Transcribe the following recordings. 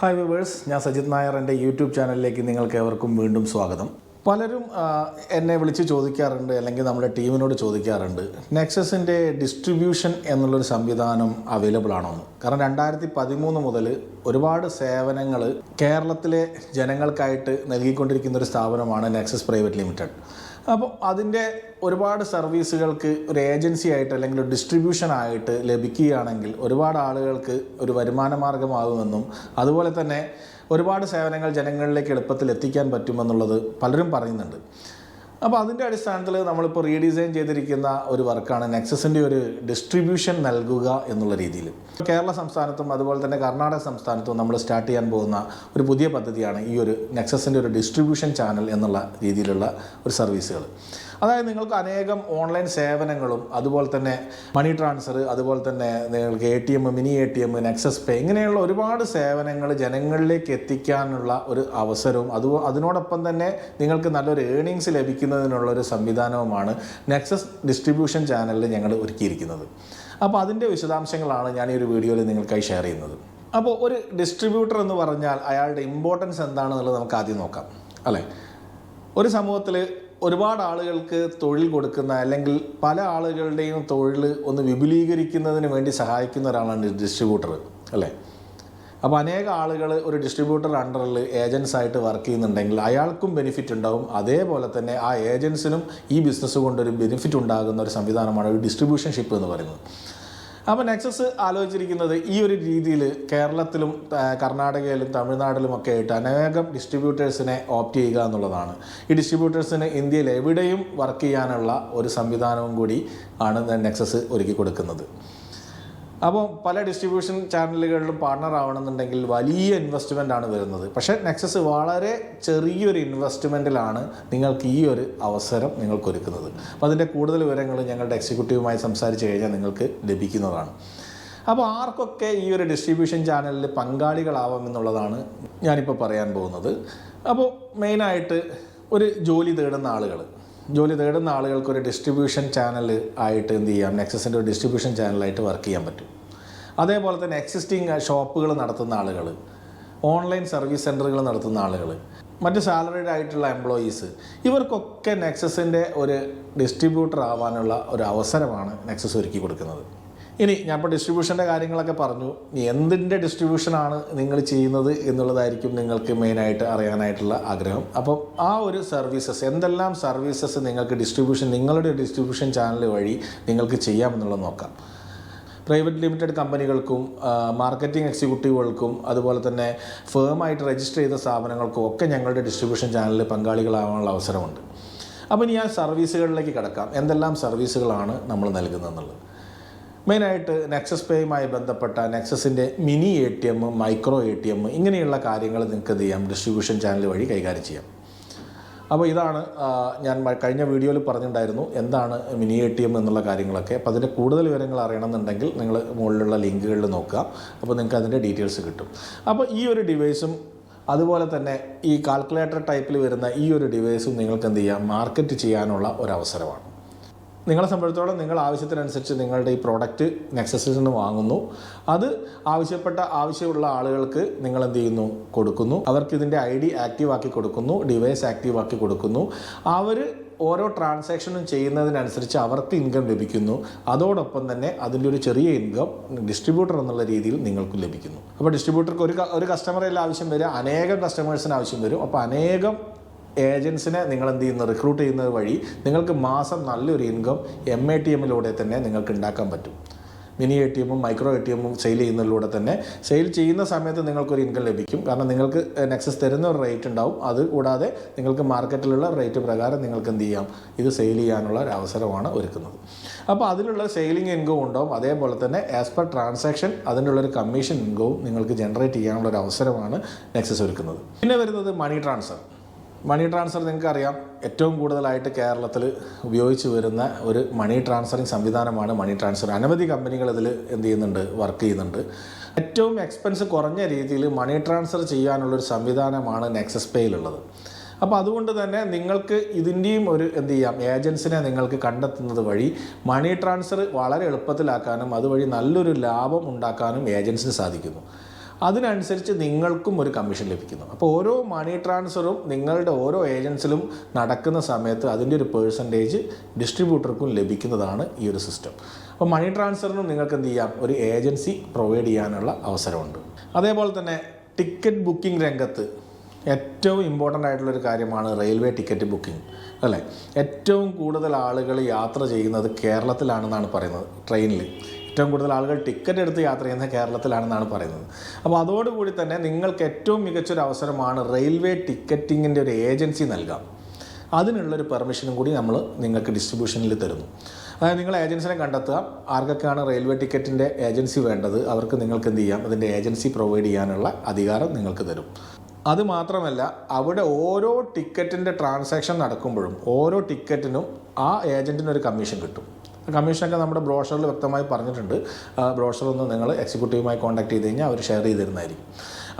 Hi viewers ഞാൻ സജിത് നായർ എന്റെ YouTube ചാനലിലേക്ക് നിങ്ങൾക്ക് ഏവർക്കും വീണ്ടും സ്വാഗതം. പലരും എന്നെ വിളിച്ച് ചോദിക്കാറുണ്ട് അല്ലെങ്കിൽ നമ്മുടെ ടീമിനോട് ചോദിക്കാറുണ്ട് നെക്സസിന്റെ ഡിസ്ട്രിബ്യൂഷൻ എന്നുള്ളൊരു സംവിധാനം അവൈലബിൾ ആണോ എന്ന്. കാരണം രണ്ടായിരത്തി പതിമൂന്ന് മുതൽ ഒരുപാട് സേവനങ്ങൾ കേരളത്തിലെ ജനങ്ങൾക്കായിട്ട് നൽകിക്കൊണ്ടിരിക്കുന്ന ഒരു സ്ഥാപനമാണ് നെക്സസ് പ്രൈവറ്റ് ലിമിറ്റഡ്. അപ്പോൾ അതിന്റെ ഒരുപാട് സർവീസുകൾക്ക് ഒരു ഏജൻസി ആയിട്ട് അല്ലെങ്കിൽ ഒരു ഡിസ്ട്രിബ്യൂഷൻ ആയിട്ട് ലഭിക്കുകയാണെങ്കിൽ ഒരുപാട് ആളുകൾക്ക് ഒരു വരുമാന മാർഗമാകുമെന്നും അതുപോലെ തന്നെ ഒരുപാട് സേവനങ്ങൾ ജനങ്ങളിലേക്ക് എളുപ്പത്തിൽ എത്തിക്കാൻ പറ്റുമെന്നുള്ളത് പലരും പറയുന്നുണ്ട്. അപ്പോൾ അതിന്റെ അടിസ്ഥാനത്തിൽ നമ്മളിപ്പോൾ റീഡിസൈൻ ചെയ്തിരിക്കുന്ന ഒരു വർക്കാണ് നെക്സസിന്റെ ഒരു ഡിസ്ട്രിബ്യൂഷൻ നൽകുക എന്നുള്ള രീതിയിൽ. കേരള സംസ്ഥാനത്തും അതുപോലെ തന്നെ കർണാടക സംസ്ഥാനത്തും നമ്മൾ സ്റ്റാർട്ട് ചെയ്യാൻ പോകുന്ന ഒരു പുതിയ പദ്ധതിയാണ് ഈ ഒരു നെക്സസിന്റെ ഒരു ഡിസ്ട്രിബ്യൂഷൻ ചാനൽ എന്നുള്ള രീതിയിലുള്ള ഒരു സർവീസുകൾ. അതായത് നിങ്ങൾക്ക് അനേകം ഓൺലൈൻ സേവനങ്ങളും അതുപോലെ തന്നെ മണി ട്രാൻസ്ഫർ അതുപോലെ തന്നെ നിങ്ങൾക്ക് A T M mini A T M Nexus pay ഇങ്ങനെയുള്ള ഒരുപാട് സേവനങ്ങൾ ജനങ്ങളിലേക്ക് എത്തിക്കാനുള്ള ഒരു അവസരവും അത് അതിനോടൊപ്പം തന്നെ നിങ്ങൾക്ക് നല്ലൊരു ഏണിങ്സ് ലഭിക്കുന്നതിനുള്ള ഒരു സംവിധാനവുമാണ് നെക്സസ് ഡിസ്ട്രിബ്യൂഷൻ ചാനലിൽ ഞങ്ങൾ ഒരുക്കിയിരിക്കുന്നത്. അപ്പോൾ അതിന്റെ വിശദാംശങ്ങളാണ് ഞാൻ ഈ ഒരു വീഡിയോയിൽ നിങ്ങൾക്കായി ഷെയർ ചെയ്യുന്നത്. അപ്പോൾ ഒരു ഡിസ്ട്രിബ്യൂട്ടർ എന്ന് പറഞ്ഞാൽ അയാളുടെ ഇമ്പോർട്ടൻസ് എന്താണെന്നുള്ളത് നമുക്ക് ആദ്യം നോക്കാം അല്ലേ? ഒരു സമൂഹത്തിൽ ഒരുപാട് ആളുകൾക്ക് തൊഴിൽ കൊടുക്കുന്ന അല്ലെങ്കിൽ പല ആളുകളുടെയും തൊഴിൽ ഒന്ന് വിപുലീകരിക്കുന്നതിന് വേണ്ടി സഹായിക്കുന്ന ഒരാളാണ് ഡിസ്ട്രിബ്യൂട്ടർ അല്ലേ? അപ്പോൾ അനേക ആളുകൾ ഒരു ഡിസ്ട്രിബ്യൂട്ടർ അണ്ടറിൽ ഏജൻസ് ആയിട്ട് വർക്ക് ചെയ്യുന്നുണ്ടെങ്കിൽ അയാൾക്കും ബെനിഫിറ്റ് ഉണ്ടാവും. അതേപോലെ തന്നെ ആ ഏജൻസിനും ഈ ബിസിനസ് കൊണ്ടൊരു ബെനിഫിറ്റ് ഉണ്ടാകുന്ന ഒരു സംവിധാനമാണ് ഒരു ഡിസ്ട്രിബ്യൂഷൻ ഷിപ്പ് എന്ന് പറയുന്നത്. അപ്പോൾ നെക്സസ് ആലോചിച്ചിരിക്കുന്നത് ഈ ഒരു രീതിയിൽ കേരളത്തിലും കർണാടകയിലും തമിഴ്നാട്ടിലും ഒക്കെ ആയിട്ട് അനേകം ഡിസ്ട്രിബ്യൂട്ടേഴ്സിനെ ഓപ്റ്റ് ചെയ്യുക എന്നുള്ളതാണ്. ഈ ഡിസ്ട്രിബ്യൂട്ടേഴ്സിന് ഇന്ത്യയിൽ എവിടെയും വർക്ക് ചെയ്യാനുള്ള ഒരു സംവിധാനവും കൂടി ആണ് നെക്സസ് ഒരുക്കി കൊടുക്കുന്നത്. അപ്പോൾ പല ഡിസ്ട്രിബ്യൂഷൻ ചാനലുകളിലും പാർട്ണർ ആവണമെന്നുണ്ടെങ്കിൽ വലിയ ഇൻവെസ്റ്റ്മെന്റ് ആണ് വരുന്നത്. പക്ഷേ നെക്സസ് വളരെ ചെറിയൊരു ഇൻവെസ്റ്റ്മെന്റിലാണ് നിങ്ങൾക്ക് ഈ ഒരു അവസരം നിങ്ങൾക്ക് ഒരുക്കുന്നത്. അപ്പോൾ അതിന്റെ കൂടുതൽ വിവരങ്ങൾ ഞങ്ങളുടെ എക്സിക്യൂട്ടീവുമായി സംസാരിച്ച് കഴിഞ്ഞാൽ നിങ്ങൾക്ക് ലഭിക്കുന്നതാണ്. അപ്പോൾ ആർക്കൊക്കെ ഈ ഒരു ഡിസ്ട്രിബ്യൂഷൻ ചാനലിൽ പങ്കാളികളാവാം പങ്കാളികളാവാമെന്നുള്ളതാണ് ഞാനിപ്പോൾ പറയാൻ പോകുന്നത്. അപ്പോൾ മെയിനായിട്ട് ഒരു ജോലി തേടുന്ന ആളുകൾ. ജോലി തേടുന്ന ആളുകൾക്ക് ഒരു ഡിസ്ട്രിബ്യൂഷൻ ചാനൽ ആയിട്ട് എന്ത് ചെയ്യാം? നെക്സസിന്റെ ഒരു ഡിസ്ട്രിബ്യൂഷൻ ചാനലായിട്ട് വർക്ക് ചെയ്യാൻ പറ്റും. അതേപോലെ തന്നെ എക്സിസ്റ്റിംഗ് ഷോപ്പുകൾ നടത്തുന്ന ആളുകൾ ഓൺലൈൻ സർവീസ് സെന്ററുകൾ നടത്തുന്ന ആളുകൾ മറ്റ് സാലറീഡ് ആയിട്ടുള്ള എംപ്ലോയീസ് ഇവർക്കൊക്കെ നെക്സസിന്റെ ഒരു ഡിസ്ട്രിബ്യൂട്ടർ ആവാനുള്ള ഒരു അവസരമാണ് നെക്സസ് ഒരുക്കി കൊടുക്കുന്നത്. ഇനി ഞാൻ ഇപ്പോൾ ഡിസ്ട്രിബ്യൂഷന്റെ കാര്യങ്ങളൊക്കെ പറഞ്ഞു. എന്തിന്റെ ഡിസ്ട്രിബ്യൂഷനാണ് നിങ്ങൾ ചെയ്യുന്നത് എന്നുള്ളതായിരിക്കും നിങ്ങൾക്ക് മെയിനായിട്ട് അറിയാനായിട്ടുള്ള ആഗ്രഹം. അപ്പം ആ ഒരു സർവീസസ് എന്തെല്ലാം സർവീസസ് നിങ്ങൾക്ക് ഡിസ്ട്രിബ്യൂഷൻ നിങ്ങളുടെ ഡിസ്ട്രിബ്യൂഷൻ ചാനൽ വഴി നിങ്ങൾക്ക് ചെയ്യാമെന്നുള്ളത് നോക്കാം. പ്രൈവറ്റ് ലിമിറ്റഡ് കമ്പനികൾക്കും മാർക്കറ്റിംഗ് എക്സിക്യൂട്ടീവുകൾക്കും അതുപോലെ തന്നെ ഫേമായിട്ട് രജിസ്റ്റർ ചെയ്ത സ്ഥാപനങ്ങൾക്കും ഒക്കെ ഞങ്ങളുടെ ഡിസ്ട്രിബ്യൂഷൻ ചാനലിൽ പങ്കാളികളാവാനുള്ള അവസരമുണ്ട്. അപ്പോൾ ഇനി ആ സർവീസുകളിലേക്ക് കിടക്കാം. എന്തെല്ലാം സർവീസുകളാണ് നമ്മൾ നൽകുന്നതെന്നുള്ളത്. മെയിനായിട്ട് നെക്സസ് പേയുമായി ബന്ധപ്പെട്ട നെക്സസിന്റെ mini A T M micro A T M ഇങ്ങനെയുള്ള കാര്യങ്ങൾ നിങ്ങൾക്ക് ചെയ്യാം? ഡിസ്ട്രിബ്യൂഷൻ ചാനൽ വഴി കൈകാര്യം ചെയ്യാം. അപ്പോൾ ഇതാണ് ഞാൻ കഴിഞ്ഞ വീഡിയോയിൽ പറഞ്ഞിട്ടുണ്ടായിരുന്നു എന്താണ് മിനി എ ടി എം എന്നുള്ള കാര്യങ്ങളൊക്കെ. അപ്പോൾ അതിന്റെ കൂടുതൽ വിവരങ്ങൾ അറിയണമെന്നുണ്ടെങ്കിൽ നിങ്ങൾ മുകളിലുള്ള ലിങ്കുകളിൽ നോക്കുക. അപ്പോൾ നിങ്ങൾക്ക് അതിന്റെ ഡീറ്റെയിൽസ് കിട്ടും. അപ്പോൾ ഈ ഒരു ഡിവൈസും അതുപോലെ തന്നെ ഈ കാൽക്കുലേറ്റർ ടൈപ്പിൽ വരുന്ന ഈ ഒരു ഡിവൈസും നിങ്ങൾക്ക് എന്ത് ചെയ്യാം? മാർക്കറ്റ് ചെയ്യാനുള്ള ഒരു അവസരമാണ്. നിങ്ങളെ സംബന്ധിച്ചോളം നിങ്ങൾ ആവശ്യത്തിനനുസരിച്ച് നിങ്ങളുടെ ഈ പ്രോഡക്റ്റ് നെക്സസിൽ നിന്ന് വാങ്ങുന്നു. അത് ആവശ്യപ്പെട്ട ആവശ്യമുള്ള ആളുകൾക്ക് നിങ്ങൾ എന്ത് ചെയ്യുന്നു? കൊടുക്കുന്നു. അവർക്ക് ഇതിന്റെ ഐ ഡി ആക്റ്റീവ് ആക്കി കൊടുക്കുന്നു ഡിവൈസ് ആക്റ്റീവ് ആക്കി കൊടുക്കുന്നു. അവർ ഓരോ ട്രാൻസാക്ഷനും ചെയ്യുന്നതിനനുസരിച്ച് അവർക്ക് ഇൻകം ലഭിക്കുന്നു. അതോടൊപ്പം തന്നെ അതിന്റെ ഒരു ചെറിയ ഇൻകം ഡിസ്ട്രിബ്യൂട്ടർ എന്നുള്ള രീതിയിൽ നിങ്ങൾക്ക് ലഭിക്കുന്നു. അപ്പോൾ ഡിസ്ട്രിബ്യൂട്ടർക്ക് ഒരു ഒരു കസ്റ്റമറെല്ലാം ആവശ്യം വരും അനേകം കസ്റ്റമേഴ്സിന് ആവശ്യം വരും. അപ്പോൾ അനേകം ഏജൻസിനെ നിങ്ങൾ എന്ത് ചെയ്യുന്നു? റിക്രൂട്ട് ചെയ്യുന്നത് വഴി നിങ്ങൾക്ക് മാസം നല്ലൊരു ഇൻകം എം എ ടി എമ്മിലൂടെ തന്നെ നിങ്ങൾക്ക് ഉണ്ടാക്കാൻ പറ്റും. മിനി എ ടി എമ്മും മൈക്രോ എ ടി എമ്മും സെയിൽ ചെയ്യുന്നതിലൂടെ തന്നെ സെയിൽ ചെയ്യുന്ന സമയത്ത് നിങ്ങൾക്കൊരു ഇൻകം ലഭിക്കും. കാരണം നിങ്ങൾക്ക് നെക്സസ് തരുന്ന ഒരു റേറ്റ് ഉണ്ടാവും. അത് കൂടാതെ നിങ്ങൾക്ക് മാർക്കറ്റിലുള്ള റേറ്റ് പ്രകാരം നിങ്ങൾക്ക് എന്ത് ചെയ്യാം? ഇത് സെയിൽ ചെയ്യാനുള്ള ഒരു അവസരമാണ് ഒരുക്കുന്നത്. അപ്പോൾ അതിലുള്ള സെയിലിംഗ് ഇൻകവും ഉണ്ടാവും. അതേപോലെ തന്നെ ആസ് പെർ ട്രാൻസാക്ഷൻ അതിന്റെ ഉള്ളൊരു കമ്മീഷൻ ഇൻകവും നിങ്ങൾക്ക് ജനറേറ്റ് ചെയ്യാനുള്ള ഒരു അവസരമാണ് നെക്സസ് ഒരുക്കുന്നത്. പിന്നെ വരുന്നത് മണി ട്രാൻസ്ഫർ മണി ട്രാൻസ്ഫർ നിങ്ങൾക്ക് അറിയാം ഏറ്റവും കൂടുതലായിട്ട് കേരളത്തിൽ ഉപയോഗിച്ച് വരുന്ന ഒരു മണി ട്രാൻസ്ഫറിങ് സംവിധാനമാണ് മണി ട്രാൻസ്ഫർ അനവധി കമ്പനികൾ ഇതിൽ എന്ത് ചെയ്യുന്നുണ്ട് വർക്ക് ചെയ്യുന്നുണ്ട്. ഏറ്റവും എക്സ്പെൻസ് കുറഞ്ഞ രീതിയിൽ മണി ട്രാൻസ്ഫർ ചെയ്യാനുള്ളൊരു സംവിധാനമാണ് നെക്സസ് പേയിലുള്ളത് അപ്പോൾ അതുകൊണ്ട് തന്നെ നിങ്ങൾക്ക് ഇതിന്റെയും ഒരു എന്ത് ചെയ്യാം ഏജൻസിനെ നിങ്ങൾക്ക് കണ്ടെത്തുന്നത് വഴി മണി ട്രാൻസ്ഫർ വളരെ എളുപ്പത്തിലാക്കാനും അതുവഴി നല്ലൊരു ലാഭം ഉണ്ടാക്കാനും ഏജൻസിന് സാധിക്കുന്നു. അതിനനുസരിച്ച് നിങ്ങൾക്കും ഒരു കമ്മീഷൻ ലഭിക്കുന്നു. അപ്പോൾ ഓരോ മണി ട്രാൻസ്ഫറും നിങ്ങളുടെ ഓരോ ഏജൻസിലും നടക്കുന്ന സമയത്ത് അതിന്റെ ഒരു പേഴ്സന്റേജ് ഡിസ്ട്രിബ്യൂട്ടർക്കും ലഭിക്കുന്നതാണ് ഈ ഒരു സിസ്റ്റം അപ്പോൾ മണി ട്രാൻസ്ഫറിനും നിങ്ങൾക്ക് എന്ത് ചെയ്യാം? ഒരു ഏജൻസി പ്രൊവൈഡ് ചെയ്യാനുള്ള അവസരമുണ്ട്. അതേപോലെ തന്നെ ടിക്കറ്റ് ബുക്കിംഗ് രംഗത്ത് ഏറ്റവും ഇമ്പോർട്ടന്റ് ആയിട്ടുള്ളൊരു കാര്യമാണ് റെയിൽവേ ടിക്കറ്റ് ബുക്കിംഗ് അല്ലേ? ഏറ്റവും കൂടുതൽ ആളുകൾ യാത്ര ചെയ്യുന്നത് കേരളത്തിലാണെന്നാണ് പറയുന്നത് ട്രെയിനിൽ ഏറ്റവും കൂടുതൽ ആളുകൾ ടിക്കറ്റ് എടുത്ത് യാത്ര ചെയ്യുന്നത് കേരളത്തിലാണെന്നാണ് പറയുന്നത്. അപ്പോൾ അതോടുകൂടി തന്നെ നിങ്ങൾക്ക് ഏറ്റവും മികച്ചൊരു അവസരമാണ് റെയിൽവേ ടിക്കറ്റിങ്ങിന്റെ ഒരു ഏജൻസി നൽകാം. അതിനുള്ളൊരു പെർമിഷനും കൂടി നമ്മൾ നിങ്ങൾക്ക് ഡിസ്ട്രിബ്യൂഷനിൽ തരുന്നു. അതായത് നിങ്ങൾ ഏജൻസിനെ കണ്ടെത്തുക. ആർക്കൊക്കെയാണ് റെയിൽവേ ടിക്കറ്റിന്റെ ഏജൻസി വേണ്ടത്? അവർക്ക് നിങ്ങൾക്ക് എന്ത് ചെയ്യാം? അതിന്റെ ഏജൻസി പ്രൊവൈഡ് ചെയ്യാനുള്ള അധികാരം നിങ്ങൾക്ക് തരും. അതുമാത്രമല്ല അവിടെ ഓരോ ടിക്കറ്റിന്റെ ട്രാൻസാക്ഷൻ നടക്കുമ്പോഴും ഓരോ ടിക്കറ്റിനും ആ ഏജന്റിനൊരു കമ്മീഷൻ കിട്ടും. കമ്മീഷനൊക്കെ നമ്മുടെ ബ്രോഷറിൽ വ്യക്തമായി പറഞ്ഞിട്ടുണ്ട്. ബ്രോഷർ ഒന്ന് നിങ്ങൾ എക്സിക്യൂട്ടീവുമായി കോൺടാക്ട് ചെയ്ത് കഴിഞ്ഞാൽ അവർ ഷെയർ ചെയ്ത് തരുന്നതായിരിക്കും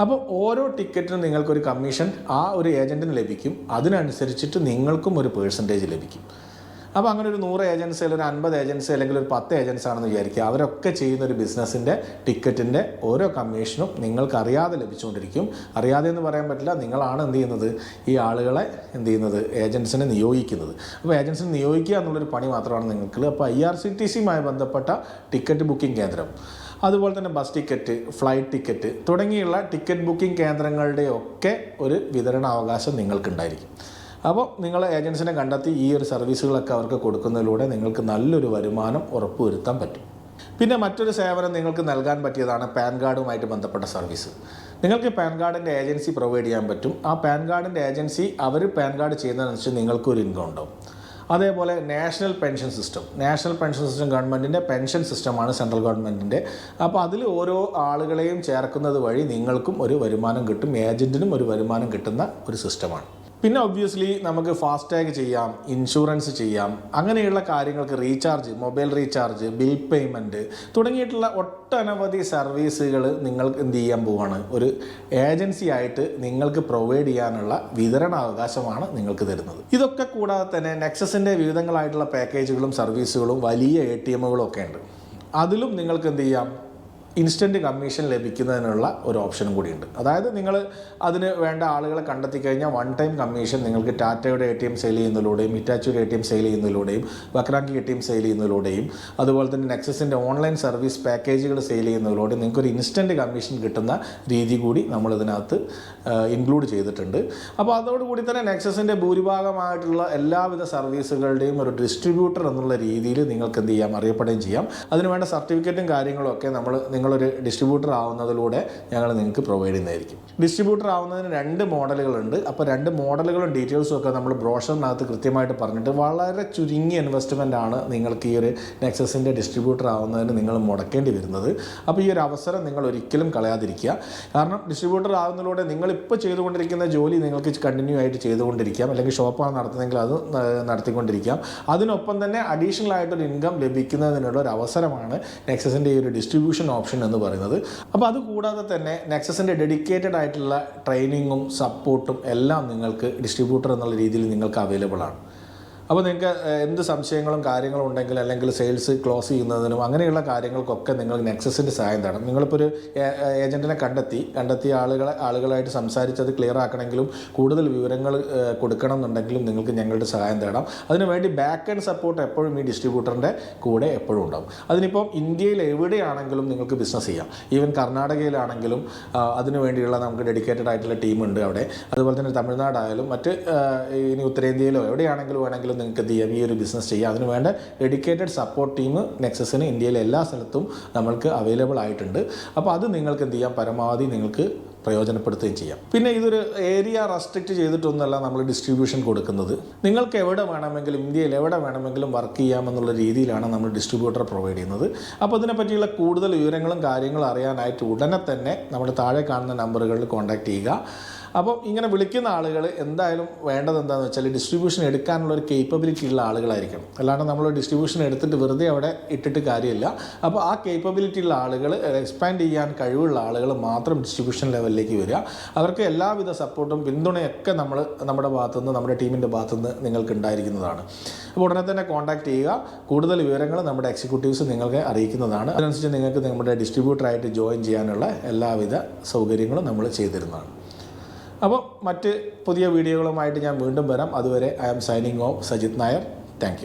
അപ്പോൾ ഓരോ ടിക്കറ്റിനും നിങ്ങൾക്കൊരു കമ്മീഷൻ ആ ഒരു ഏജന്റിന് ലഭിക്കും. അതിനനുസരിച്ചിട്ട് നിങ്ങൾക്കും ഒരു പേഴ്സന്റേജ് ലഭിക്കും. അപ്പോൾ അങ്ങനെ ഒരു നൂറ് ഏജൻസി അല്ലെങ്കിൽ ഒരു അൻപത് ഏജൻസി അല്ലെങ്കിൽ ഒരു പത്ത് ഏജൻസി ആണെന്ന് വിചാരിക്കുക. അവരൊക്കെ ചെയ്യുന്ന ഒരു ബിസിനസ്സിന്റെ ടിക്കറ്റിന്റെ ഓരോ കമ്മീഷനും നിങ്ങൾക്ക് അറിയാതെ ലഭിച്ചുകൊണ്ടിരിക്കും. അറിയാതെ എന്ന് പറയാൻ പറ്റില്ല നിങ്ങളാണ് എന്ത് ചെയ്യുന്നത്? ഈ ആളുകളെ എന്ത് ചെയ്യുന്നത്? ഏജൻസിനെ നിയോഗിക്കുന്നത്. അപ്പോൾ ഏജൻസിനെ നിയോഗിക്കുക എന്നുള്ളൊരു പണി മാത്രമാണ് നിങ്ങൾക്ക്. അപ്പോൾ ഐ ആർ സി ടി സിയുമായി ബന്ധപ്പെട്ട ടിക്കറ്റ് ബുക്കിംഗ് കേന്ദ്രം അതുപോലെ തന്നെ ബസ് ടിക്കറ്റ് ഫ്ലൈറ്റ് ടിക്കറ്റ് തുടങ്ങിയുള്ള ടിക്കറ്റ് ബുക്കിംഗ് കേന്ദ്രങ്ങളുടെയൊക്കെ ഒരു വിതരണാവകാശം നിങ്ങൾക്കുണ്ടായിരിക്കും. അപ്പോൾ നിങ്ങൾ ഏജൻസിനെ കണ്ടെത്തി ഈ ഒരു സർവീസുകളൊക്കെ അവർക്ക് കൊടുക്കുന്നതിലൂടെ നിങ്ങൾക്ക് നല്ലൊരു വരുമാനം ഉറപ്പുവരുത്താൻ പറ്റും. പിന്നെ മറ്റൊരു സേവനം നിങ്ങൾക്ക് നൽകാൻ പറ്റിയതാണ് പാൻ കാർഡുമായിട്ട് ബന്ധപ്പെട്ട സർവീസ്. നിങ്ങൾക്ക് പാൻ കാർഡിന്റെ ഏജൻസി പ്രൊവൈഡ് ചെയ്യാൻ പറ്റും. ആ പാൻ കാർഡിന്റെ ഏജൻസി അവർ പാൻ കാർഡ് ചെയ്യുന്നതനുസരിച്ച് നിങ്ങൾക്കൊരു ഇൻകം ഉണ്ടാവും. അതേപോലെ national pension system. National pension system ഗവൺമെന്റിന്റെ പെൻഷൻ സിസ്റ്റമാണ് സെൻട്രൽ ഗവൺമെന്റിന്റെ. അപ്പോൾ അതിൽ ഓരോ ആളുകളെയും ചേർക്കുന്നത് വഴി നിങ്ങൾക്കും ഒരു വരുമാനം കിട്ടും. ഏജന്റിനും ഒരു വരുമാനം കിട്ടുന്ന ഒരു സിസ്റ്റമാണ്. പിന്നെ ഒബ്വിയസ്ലി നമുക്ക് ഫാസ്ടാഗ് ചെയ്യാം ഇൻഷുറൻസ് ചെയ്യാം അങ്ങനെയുള്ള കാര്യങ്ങൾക്ക് recharge mobile recharge bill payment തുടങ്ങിയിട്ടുള്ള ഒട്ടനവധി സർവീസുകൾ നിങ്ങൾക്ക് എന്ത് ചെയ്യാൻ പോവാണ്. ഒരു ഏജൻസി ആയിട്ട് നിങ്ങൾക്ക് പ്രൊവൈഡ് ചെയ്യാനുള്ള വിതരണാവകാശമാണ് നിങ്ങൾക്ക് തരുന്നത്. ഇതൊക്കെ കൂടാതെ തന്നെ നെക്സസിന്റെ വിവിധങ്ങളായിട്ടുള്ള പാക്കേജുകളും സർവീസുകളും വലിയ എ ടി എമ്മുകളും ഒക്കെ ഉണ്ട്. അതിലും നിങ്ങൾക്ക് എന്ത് ചെയ്യാം? ഇൻസ്റ്റന്റ് കമ്മീഷൻ ലഭിക്കുന്നതിനുള്ള ഒരു ഓപ്ഷനും കൂടിയുണ്ട്. അതായത് നിങ്ങൾ അതിന് വേണ്ട ആളുകളെ കണ്ടെത്തി കഴിഞ്ഞാൽ വൺ ടൈം കമ്മീഷൻ നിങ്ങൾക്ക് ടാറ്റയുടെ എ ടി എം സെയിൽ ചെയ്യുന്നതിലൂടെയും ഇറ്റാച്ചിയുടെ A T M sale ചെയ്യുന്നതിലൂടെയും Vakrangee A T M sale ചെയ്യുന്നതിലൂടെയും അതുപോലെ തന്നെ നെക്സസിന്റെ ഓൺലൈൻ സർവീസ് പാക്കേജുകൾ സെയിൽ ചെയ്യുന്നതിലൂടെയും നിങ്ങൾക്കൊരു ഇൻസ്റ്റന്റ് കമ്മീഷൻ കിട്ടുന്ന രീതി കൂടി നമ്മൾ ഇതിനകത്ത് ഇൻക്ലൂഡ് ചെയ്തിട്ടുണ്ട്. അപ്പോൾ അതോടുകൂടി തന്നെ നെക്സസിന്റെ ഭൂരിഭാഗമായിട്ടുള്ള എല്ലാവിധ സർവീസുകളുടെയും ഒരു ഡിസ്ട്രിബ്യൂട്ടർ എന്നുള്ള രീതിയിൽ നിങ്ങൾക്ക് എന്ത് ചെയ്യാം? അറിയപ്പെടുകയും ചെയ്യാം. അതിനുവേണ്ട സർട്ടിഫിക്കറ്റും കാര്യങ്ങളും ഒക്കെ നമ്മൾ നിങ്ങളൊരു ഡിസ്ട്രിബ്യൂട്ടർ ആവുന്നതിലൂടെ ഞങ്ങൾ നിങ്ങൾക്ക് പ്രൊവൈഡ് ചെയ്യുന്നതായിരിക്കും. ഡിസ്ട്രിബ്യൂട്ടർ ആവുന്നതിന് രണ്ട് മോഡലുകളുണ്ട്. അപ്പോൾ രണ്ട് മോഡലുകളും ഡീറ്റെയിൽസും ഒക്കെ നമ്മൾ ബ്രോഷറിനകത്ത് കൃത്യമായിട്ട് പറഞ്ഞിട്ട് വളരെ ചുരുങ്ങിയ ഇൻവെസ്റ്റ്മെന്റ് ആണ് നിങ്ങൾക്ക് ഈ ഒരു നെക്സസിന്റെ ഡിസ്ട്രിബ്യൂട്ടർ ആവുന്നതിന് നിങ്ങൾ മുടക്കേണ്ടി വരുന്നത്. അപ്പോൾ ഈ ഒരു അവസരം നിങ്ങൾ ഒരിക്കലും കളയാതിരിക്കുക. കാരണം ഡിസ്ട്രിബ്യൂട്ടർ ആവുന്നതിലൂടെ നിങ്ങളിപ്പോൾ ചെയ്തുകൊണ്ടിരിക്കുന്ന ജോലി നിങ്ങൾക്ക് കണ്ടിന്യൂ ആയിട്ട് ചെയ്തുകൊണ്ടിരിക്കാം. അല്ലെങ്കിൽ ഷോപ്പാണ് നടത്തുന്നതെങ്കിൽ അത് നടത്തിക്കൊണ്ടിരിക്കാം. അതിനൊപ്പം തന്നെ അഡീഷണൽ ആയിട്ടൊരു ഇൻകം ലഭിക്കുന്നതിനുള്ള ഒരു അവസരമാണ് നെക്സസിന്റെ ഈ ഒരു ഡിസ്ട്രിബ്യൂഷൻ ഓപ്ഷൻ എന്ന് പറയുന്നത്. അപ്പോൾ അത് കൂടാതെ തന്നെ നെക്സസിന്റെ ഡെഡിക്കേറ്റഡ് ആയിട്ടുള്ള ട്രെയിനിങ്ങും സപ്പോർട്ടും എല്ലാം നിങ്ങൾക്ക് ഡിസ്ട്രിബ്യൂട്ടർ എന്നുള്ള രീതിയിൽ നിങ്ങൾക്ക് അവൈലബിൾ ആണ്. അപ്പോൾ നിങ്ങൾക്ക് എന്ത് സംശയങ്ങളും കാര്യങ്ങളും ഉണ്ടെങ്കിൽ അല്ലെങ്കിൽ സെയിൽസ് ക്ലോസ് ചെയ്യുന്നതിനും അങ്ങനെയുള്ള കാര്യങ്ങൾക്കൊക്കെ നിങ്ങൾ നെക്സസിന്റെ സഹായം തേടണം. നിങ്ങളിപ്പോൾ ഒരു ഏജന്റിനെ കണ്ടെത്തി കണ്ടെത്തിയ ആളുകളെ ആളുകളായിട്ട് സംസാരിച്ചത് ക്ലിയർ ആക്കണമെങ്കിലും കൂടുതൽ വിവരങ്ങൾ കൊടുക്കണം എന്നുണ്ടെങ്കിലും നിങ്ങൾക്ക് ഞങ്ങളുടെ സഹായം തേടാം അതിനുവേണ്ടി ബാക്ക് ആൻഡ് സപ്പോർട്ട് എപ്പോഴും ഈ ഡിസ്ട്രിബ്യൂട്ടറിന്റെ കൂടെ എപ്പോഴും ഉണ്ടാവും. അതിനിപ്പം ഇന്ത്യയിൽ എവിടെയാണെങ്കിലും നിങ്ങൾക്ക് ബിസിനസ് ചെയ്യാം. ഈവൻ കർണാടകയിലാണെങ്കിലും അതിനു വേണ്ടിയുള്ള നമുക്ക് ഡെഡിക്കേറ്റഡ് ആയിട്ടുള്ള ടീമുണ്ട് അവിടെ. അതുപോലെ തന്നെ തമിഴ്നാടായാലും മറ്റ് ഇനി ഉത്തരേന്ത്യയിലോ എവിടെയാണെങ്കിലും വേണമെങ്കിലും നിങ്ങൾക്ക് എന്ത് ചെയ്യാം? ഈ ഒരു ബിസിനസ് ചെയ്യാം. അതിന് വേണ്ട ഡെഡിക്കേറ്റഡ് സപ്പോർട്ട് ടീം നെക്സസിന് ഇന്ത്യയിലെ എല്ലാ സ്ഥലത്തും നമ്മൾക്ക് അവൈലബിൾ ആയിട്ടുണ്ട്. അപ്പോൾ അത് നിങ്ങൾക്ക് എന്ത് ചെയ്യാം? പരമാവധി നിങ്ങൾക്ക് പ്രയോജനപ്പെടുത്തുകയും ചെയ്യാം. പിന്നെ ഇതൊരു ഏരിയ റെസ്ട്രിക്റ്റ് ചെയ്തിട്ടൊന്നുമല്ല നമ്മൾ ഡിസ്ട്രിബ്യൂഷൻ കൊടുക്കുന്നത്. നിങ്ങൾക്ക് എവിടെ വേണമെങ്കിലും ഇന്ത്യയിൽ എവിടെ വേണമെങ്കിലും വർക്ക് ചെയ്യാമെന്നുള്ള രീതിയിലാണ് നമ്മൾ ഡിസ്ട്രിബ്യൂട്ടർ പ്രൊവൈഡ് ചെയ്യുന്നത്. അപ്പോൾ അതിനെപ്പറ്റിയുള്ള കൂടുതൽ വിവരങ്ങളും കാര്യങ്ങളും അറിയാനായിട്ട് ഉടനെ തന്നെ നമ്മുടെ താഴെ കാണുന്ന നമ്പറുകളിൽ കോൺടാക്ട് ചെയ്യുക. അപ്പം ഇങ്ങനെ വിളിക്കുന്ന ആളുകൾ എന്തായാലും വേണ്ടത് എന്താണെന്ന് വെച്ചാൽ ഡിസ്ട്രിബ്യൂഷൻ എടുക്കാനുള്ള ഒരു കേപ്പബിലിറ്റി ഉള്ള ആളുകളായിരിക്കണം. അല്ലാണ്ട് നമ്മൾ ഡിസ്ട്രിബ്യൂഷൻ എടുത്തിട്ട് വെറുതെ അവിടെ ഇട്ടിട്ട് കാര്യമില്ല. അപ്പോൾ ആ കേപ്പബിലിറ്റി ഉള്ള ആളുകൾ എക്സ്പാൻഡ് ചെയ്യാൻ കഴിവുള്ള ആളുകൾ മാത്രം ഡിസ്ട്രിബ്യൂഷൻ ലെവലിലേക്ക് വരിക. അവർക്ക് എല്ലാവിധ സപ്പോർട്ടും പിന്തുണയൊക്കെ നമ്മൾ നമ്മുടെ ഭാഗത്തുനിന്ന് നമ്മുടെ ടീമിന്റെ ഭാഗത്തുനിന്ന് നിങ്ങൾക്ക് ഉണ്ടായിരിക്കുന്നതാണ്. അപ്പോൾ ഉടനെ തന്നെ കോൺടാക്ട് ചെയ്യുക. കൂടുതൽ വിവരങ്ങൾ നമ്മുടെ എക്സിക്യൂട്ടീവ്സ് നിങ്ങൾക്ക് അറിയിക്കുന്നതാണ്. അതിനനുസരിച്ച് നിങ്ങൾക്ക് നമ്മുടെ ഡിസ്ട്രിബ്യൂട്ടറായിട്ട് ജോയിൻ ചെയ്യാനുള്ള എല്ലാവിധ സൗകര്യങ്ങളും നമ്മൾ ചെയ്തിരുന്നതാണ്. അപ്പോൾ മറ്റ് പുതിയ വീഡിയോകളുമായിട്ട് ഞാൻ വീണ്ടും വരാം. അതുവരെ I am signing off Sajith Nair. Thank